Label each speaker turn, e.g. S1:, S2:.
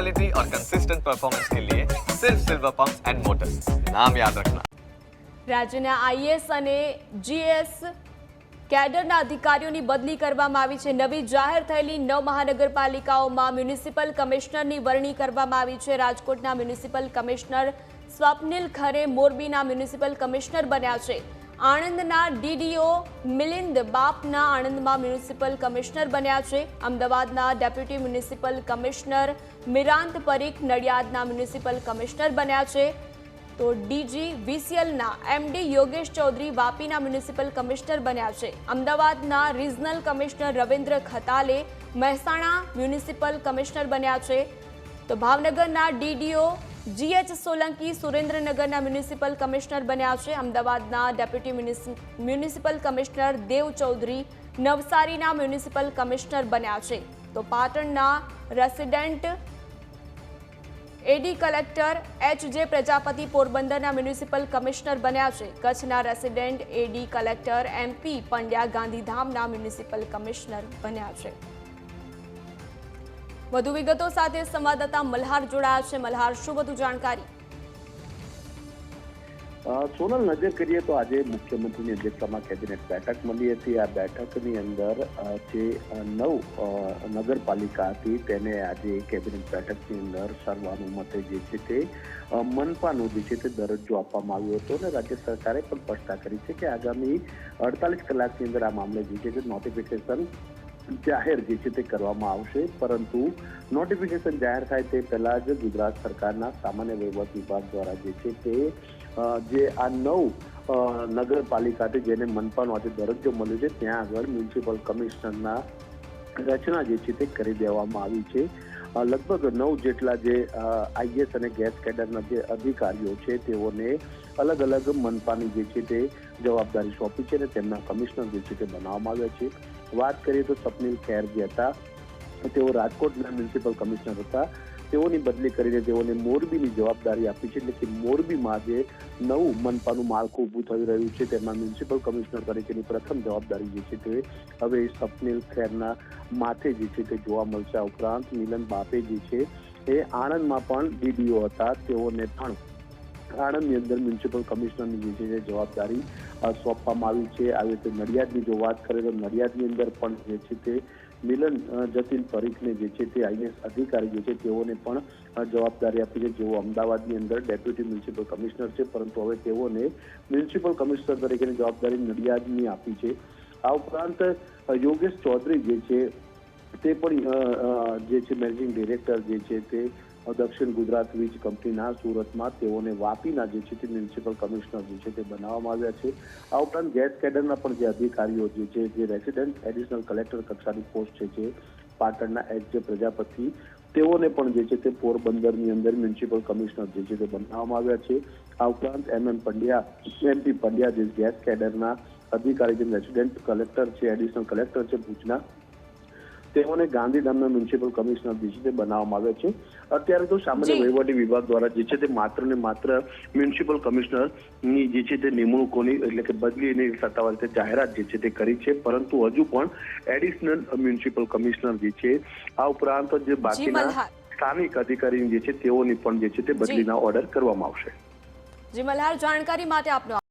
S1: Quality और consistent performance के लिए सिर्फ सिल्वर पंप एंड मोटर्स नाम याद रखना
S2: રાજ્યના આઈએસ અને જીએસ કેડરના અધિકારીઓની બદલી કરવામાં આવી છે નવી જાહેર થયેલી નવ મહાનગરપાલિકાઓમાં મ્યુનિસિપલ કમિશનરની વરણી કરવામાં આવી છે રાજકોટના મ્યુનિસિપલ કમિશનર સ્વપ્નિલ ખરે મોરબીના મ્યુનિસિપલ કમિશનર બન્યા છે આણંદના ડીડીઓ મિલિંદ બાપના આણંદમાં મ્યુનિસિપલ કમિશનર બન્યા છે. અમદાવાદના deputy municipal commissioner Mirant Parikh નડિયાદના municipal commissioner બન્યા છે. તો ડીજી વીસીએલના એમડી યોગેશ ચૌધરી વાપીના મ્યુનિસિપલ કમિશનર બન્યા છે. અમદાવાદના regional commissioner Ravindra Khatale Mehsana municipal commissioner બન્યા છે. તો ભાવનગરના ડીડીઓ જીએચ સોલંકી સુરેન્દ્રનગરના મ્યુનિસિપલ કમિશનર બન્યા છે. અમદાવાદના deputy municipal commissioner Dev Chaudhari નવસારીના મ્યુનિસિપલ કમિશનર બન્યા છે. તો પાટણના રેસિડેન્ટ એડી કલેક્ટર એચ જે પ્રજાપતિ પોરબંદરના મ્યુનિસિપલ કમિશનર બન્યા છે. કચ્છના resident AD collector MP Pandya ગાંધીધામના મ્યુનિસિપલ કમિશનર બન્યા છે. વધુ વિગતો સાથે સંવાદદાતા મલ્હાર જોડાયા છે. મલ્હાર, શું વધુ જાણકારી?
S3: સોનલ, નજર કરીએ તો આજે મુખ્યમંત્રીની અધ્યક્ષતામાં કેબિનેટ બેઠક મળી હતી. આ બેઠકની અંદર જે નવ નગરપાલિકા હતી, તેને આજે કેબિનેટ બેઠકની અંદર સર્વાનુમતે જે છે તે મનપાનો જે છે તે દરજ્જો આપવામાં આવ્યો હતો અને રાજ્ય સરકારે પણ સ્પષ્ટતા કરી છે કે આગામી અડતાલીસ કલાકની અંદર આ મામલે જે છે તે નોટિફિકેશન જાહેર જે છે તે કરવામાં આવશે, પરંતુ નોટિફિકેશન જાહેર થાય તે પહેલા જ ગુજરાત સરકારના સામાન્ય વહીવટ વિભાગ દ્વારા જે છે તે જે આ નવ નગરપાલિકાથી જેને મનપાનો આજે દરજ્જો મળ્યો છે, ત્યાં આગળ મ્યુનિસિપલ કમિશનરના રચના જે છે તે કરી દેવામાં આવી છે. લગભગ નવ જેટલા જે આઈએસ અને ગેસ કેડરના જે અધિકારીઓ છે, તેઓને અલગ અલગ મનપાની જે છે તે જવાબદારી સોંપી છે અને તેમના કમિશનર જે છે તે બનાવવામાં આવ્યા છે. વાત કરીએ તો સપનિલ ખેર જે હતા. તેઓ રાજકોટના મ્યુનિસિપલ કમિશનર હતા. તેઓની બદલી કરીને તેઓને મોરબીની જવાબદારી આપી છે. એટલે કે મોરબીમાં જે નવું મનપાનું માળખું ઊભું થઈ રહ્યું છે, તેમાં મ્યુનિસિપલ કમિશનર તરીકેની પ્રથમ જવાબદારી જે છે તે હવે સપનિલ ખેરના માથે જે છે તે જોવા મળશે. ઉપરાંત મિલન બાપે જે છે એ આણંદમાં પણ ડીડીઓ હતા. તેઓને પણ આણંદની અંદર મ્યુનિસિપલ કમિશનરની જે છે જવાબદારી સોંપવામાં આવી છે. આવી રીતે નડિયાદની જો વાત કરીએ તો નડિયાદની અંદર પણ જે છે તે મિલન જતીન પરીખને જે છે તે આઈએસ અધિકારી જે છે તેઓને પણ જવાબદારી આપી છે. જેઓ અમદાવાદની અંદર ડેપ્યુટી મ્યુનિસિપલ કમિશનર છે, પરંતુ હવે તેઓને મ્યુનિસિપલ કમિશનર તરીકેની જવાબદારી નડિયાદની આપી છે. આ ઉપરાંત યોગેશ ચૌધરી જે છે તે પણ જે છે મેનેજિંગ ડિરેક્ટર જે છે તે દક્ષિણ ગુજરાત વીજ કંપનીના સુરતમાં તેઓને વાપીના જે છે તે મ્યુનિસિપલ કમિશનર જે છે તે બનાવવામાં આવ્યા છે. આ ઉપરાંત ગેસ કેડરના પણ જે અધિકારીઓ જે છે, જે રેસિડેન્ટ એડિશનલ કલેક્ટર કક્ષાની પોસ્ટ છે જે પાટણના એચ જે પ્રજાપતિ, તેઓને પણ જે છે તે પોરબંદરની અંદર મ્યુનિસિપલ કમિશનર જે છે તે બનાવવામાં આવ્યા છે. આ ઉપરાંત એમ એમ પંડ્યા એમપી પંડ્યા જે ગેસ કેડરના અધિકારી જે રેસિડેન્ટ કલેક્ટર છે, એડિશનલ કલેક્ટર છે ભુજના તેઓને ગાંધીધામના મ્યુનિસિપલ કમિશનર જે છે તે બનાવવામાં આવે છે. અત્યારે તો સામાન્ય વહીવટી વિભાગ દ્વારા જે છે તે માત્ર ને માત્ર મ્યુનિસિપલ કમિશનરની જે છે તે નિમણૂકોની એટલે કે બદલીની સત્તાવાર રીતે જાહેરાત જે છે તે કરી છે. પરંતુ હજુ પણ એડિશનલ મ્યુનિસિપલ કમિશનર જે છે આ ઉપરાંત જે બાકીના સ્થાનિક અધિકારી જે છે તેઓની પણ જે છે તે બદલીના ઓર્ડર કરવામાં આવશે.
S2: જી મલ્હાર જાણકારી માટે આપનો